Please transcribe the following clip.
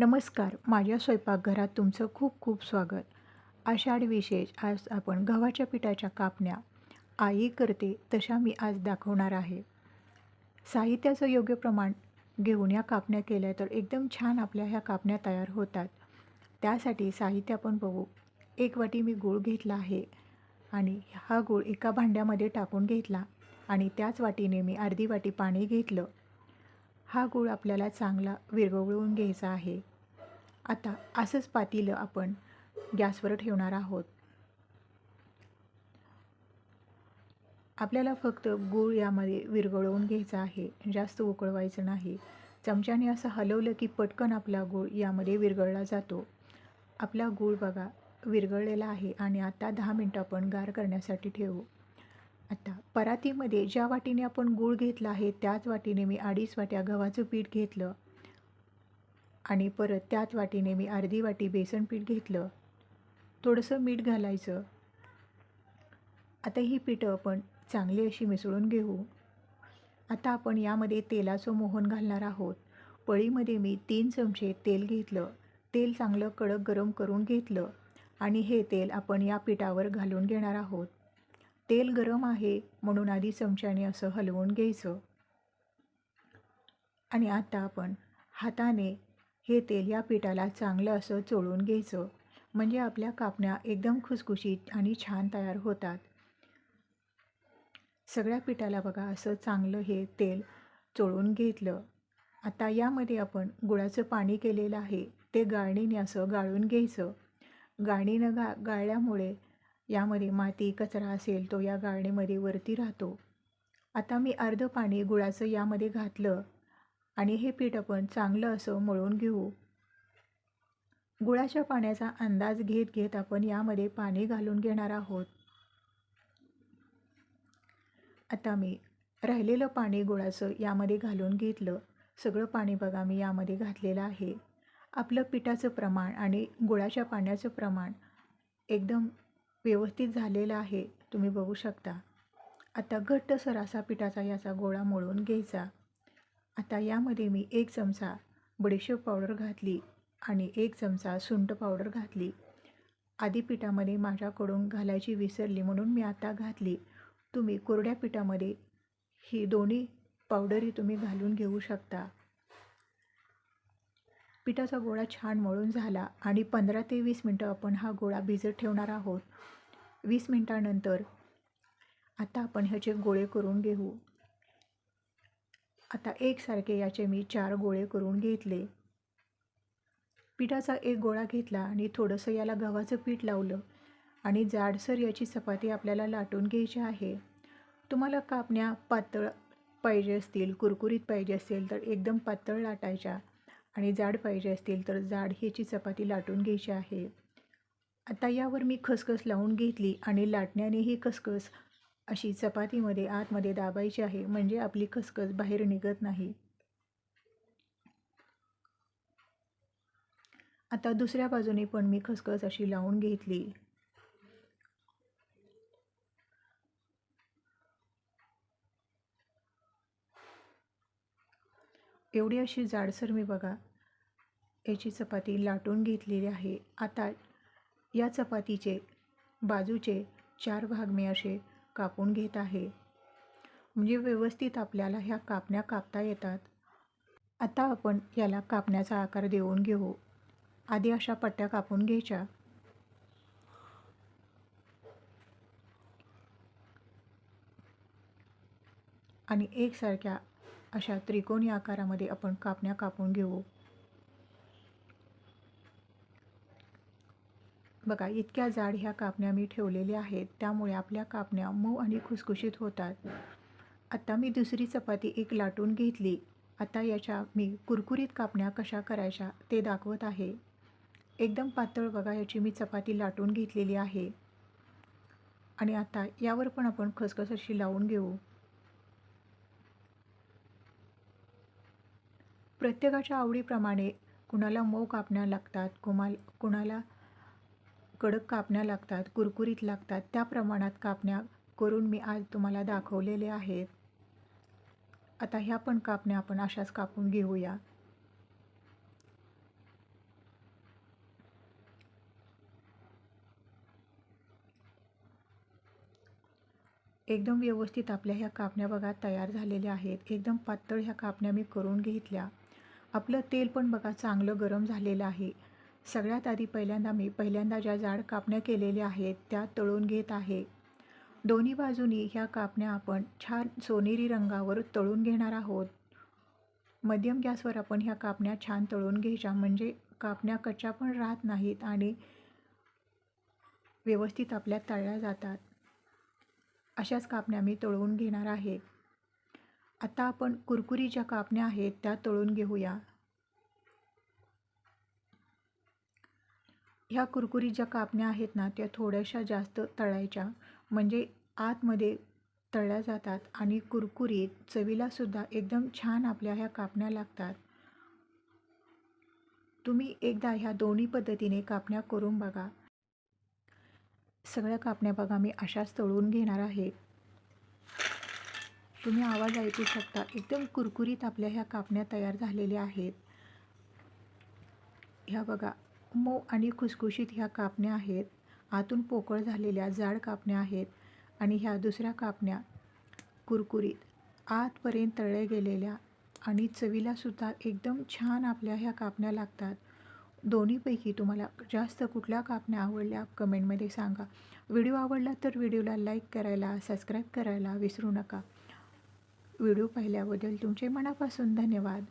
नमस्कार माझ्या स्वयंपाकघरात तुमचं खूप खूप स्वागत. आषाढ विशेष आज आपण गव्हाच्या पिठाच्या कापण्या आई करते तशा मी आज दाखवणार आहे. साहित्याचं योग्य प्रमाण घेऊन या कापण्या केल्या तर एकदम छान आपल्या ह्या कापण्या तयार होतात. त्यासाठी साहित्य आपण बघू. एक वाटी मी गूळ घेतला आहे आणि हा गूळ एका भांड्यामध्ये टाकून घेतला आणि त्याच वाटीने मी अर्धी वाटी पाणी घेतलं. हा गूळ आपल्याला चांगला विरघळवून घ्यायचा आहे. आता असंच पातेलं आपण गॅसवर ठेवणार आहोत. आपल्याला फक्त गूळ यामध्ये विरघळवून घ्यायचा आहे जास्त उकळवायचं नाही. चमच्याने असं हलवलं की पटकन आपला गूळ यामध्ये विरघळला जातो. आपला गूळ बघा विरघळलेला आहे आणि आता दहा मिनटं आपण गार करण्यासाठी ठेवू. आता परातीमध्ये ज्या वाटीने आपण गूळ घेतला आहे त्याच वाटीने मी अडीच वाट्या गव्हाचं पीठ घेतलं. आणि परत त्याच वाटीने मी अर्धी वाटी बेसन पीठ घेतलं. थोडंसं मीठ घालायचं. आता ही पिठं आपण चांगली अशी मिसळून घेऊ. आता आपण यामध्ये तेलाचं मोहन घालणार आहोत. पळीमध्ये मी तीन चमचे तेल घेतलं. तेल चांगलं कडक गरम करून घेतलं आणि हे तेल आपण या पिठावर घालून घेणार आहोत. तेल गरम आहे म्हणून आधी चमच्याने असं हलवून घ्यायचं. आणि आता आपण हाताने हे तेल या पिठाला चांगलं असं चोळून घ्यायचं. म्हणजे आपल्या कापण्या एकदम खुसखुशीत आणि छान तयार होतात. सगळ्या पिठाला बघा असं चांगलं हे तेल चोळून घेतलं. आता यामध्ये आपण गुळाचं पाणी केलेलं आहे. ते गाळणीने असं गाळून घ्यायचं. गाळणीनं गा गाळल्यामुळे यामध्ये माती कचरा असेल तो या गाळणीमध्ये वरती राहतो. आता मी अर्धं पाणी गुळाचं यामध्ये घातलं. आणि हे पीठ आपण चांगलं असं मळून घेऊ. गुळाच्या पाण्याचा अंदाज घेत घेत आपण यामध्ये पाणी घालून घेणार आहोत. आता मी राहिलेलं पाणी गुळाचं यामध्ये घालून घेतलं. सगळं पाणी बघा मी यामध्ये घातलेलं आहे. आपलं पिठाचं प्रमाण आणि गुळाच्या पाण्याचं प्रमाण एकदम व्यवस्थित झालेलं आहे. तुम्ही बघू शकता. आता घट्टसर असा पिठाचा याचा गोळा मळून घ्यायचा. आता यामध्ये मी एक चमचा बडीशेप पावडर घातली आणि एक चमचा सुंठ पावडर घातली. आधी पिठामध्ये माझ्याकडून घालायची विसरली म्हणून मी आता घातली. तुम्ही कोरड्या पिठामध्ये ही दोन्ही पावडरही तुम्ही घालून घेऊ शकता. पिठाचा गोळा छान मळून झाला आणि पंधरा ते वीस मिनटं आपण हा गोळा भिजत ठेवणार आहोत. वीस मिनटानंतर आता आपण ह्याचे गोळे करून घेऊ. आता एकसारखे याचे मी चार गोळे करून घेतले. पिठाचा एक गोळा घेतला आणि थोडंसं याला गव्हाचं पीठ लावलं आणि जाडसर याची चपाती आपल्याला लाटून घ्यायची आहे. तुम्हाला कापण्या पातळ पाहिजे असतील कुरकुरीत पाहिजे असेल तर एकदम पातळ लाटायच्या आणि जाड पाहिजे असतील तर जाड ह्याची चपाती लाटून घ्यायची आहे. आता यावर मी खसखस लावून घेतली आणि लाटण्याने ही खसखस अशी चपातीमध्ये आतमध्ये दाबायची आहे म्हणजे आपली खसखस बाहेर निघत नाही. आता दुसऱ्या बाजूने पण मी खसखस अशी लावून घेतली. एवढी अशी जाडसर मी बघा याची चपाती लाटून घेतलेली आहे. आता या चपातीचे बाजूचे चार भाग मी असे कापून घेत आहे. म्हणजे व्यवस्थित आपल्याला ह्या कापण्या कापता येतात. आता आपण याला कापण्याचा आकार देऊन घेऊ. आधी अशा पट्ट्या कापून घ्यायच्या. आणि एकसारख्या अशा त्रिकोणी आकारामध्ये आपण कापण्या कापून घेऊ. बघा इतक्या जाड ह्या कापण्या मी ठेवलेल्या आहेत त्यामुळे आपल्या कापण्या मऊ आणि खुसखुशीत होतात. आता मी दुसरी चपाती एक लाटून घेतली. आता याच्या मी कुरकुरीत कापण्या कशा करायच्या ते दाखवत आहे. एकदम पातळ बघा याची मी चपाती लाटून घेतलेली आहे. आणि आता यावर पण आपण खसखस अशी लावून घेऊ. प्रत्येकाच्या आवडीप्रमाणे कुणाला मऊ कापण्या लागतात कुमाल कुणाला कडक कापण्या लागतात कुरकुरीत लागतात. त्या प्रमाणात कापण्या करून मी आज तुम्हाला दाखवलेले आहेत. आता ह्या पण कापण्या आपण अशाच कापून घेऊया. एकदम व्यवस्थित आपल्या ह्या कापण्या बघा तयार झालेल्या आहेत. एकदम पातळ ह्या कापण्या मी करून घेतल्या. आपलं तेल पण बघा चांगलं गरम झालेलं आहे. सगळ्यात आधी पहिल्यांदा मी पहिल्यांदा ज्या जाड कापण्या केलेल्या आहेत त्या तळून घेत आहे. दोन्ही बाजूनी ह्या कापण्या आपण छान सोनेरी रंगावर तळून घेणार आहोत. मध्यम गॅसवर आपण ह्या कापण्या छान तळून घ्यायच्या म्हणजे कापण्या कच्च्या पण राहत नाहीत आणि व्यवस्थित आपल्या तळल्या जातात. अशाच कापण्या मी तळून घेणार आहे. आता आपण कुरकुरी ज्या कापण्या आहेत त्या तळून घेऊया. ह्या कुरकुरीत ज्या कापण्या आहेत ना त्या थोड्याशा जास्त तळायच्या. म्हणजे आतमध्ये तळल्या जातात आणि कुरकुरीत चवीलासुद्धा एकदम छान आपल्या ह्या कापण्या लागतात. तुम्ही एकदा ह्या दोन्ही पद्धतीने कापण्या करून बघा. सगळ्या कापण्या बघा मी अशाच तळून घेणार आहे. तुम्ही आवाज ऐकू शकता एकदम कुरकुरीत आपल्या ह्या कापण्या तयार झालेल्या आहेत. ह्या बघा मऊ आणि खुसखुशीत ह्या कापण्या आहेत. आतून पोकळ झालेल्या जाड कापण्या आहेत आणि ह्या दुसऱ्या कापण्या कुरकुरीत. आतपर्यंत तळल्या गेलेल्या आणि चवीलासुद्धा एकदम छान आपल्या ह्या कापण्या लागतात. दोन्हीपैकी तुम्हाला जास्त कुठल्या कापण्या आवडल्या कमेंटमध्ये सांगा. व्हिडिओ आवडला तर व्हिडिओला लाईक करायला सबस्क्राईब करायला विसरू नका. व्हिडिओ पाहिल्याबद्दल तुमचे मनापासून धन्यवाद.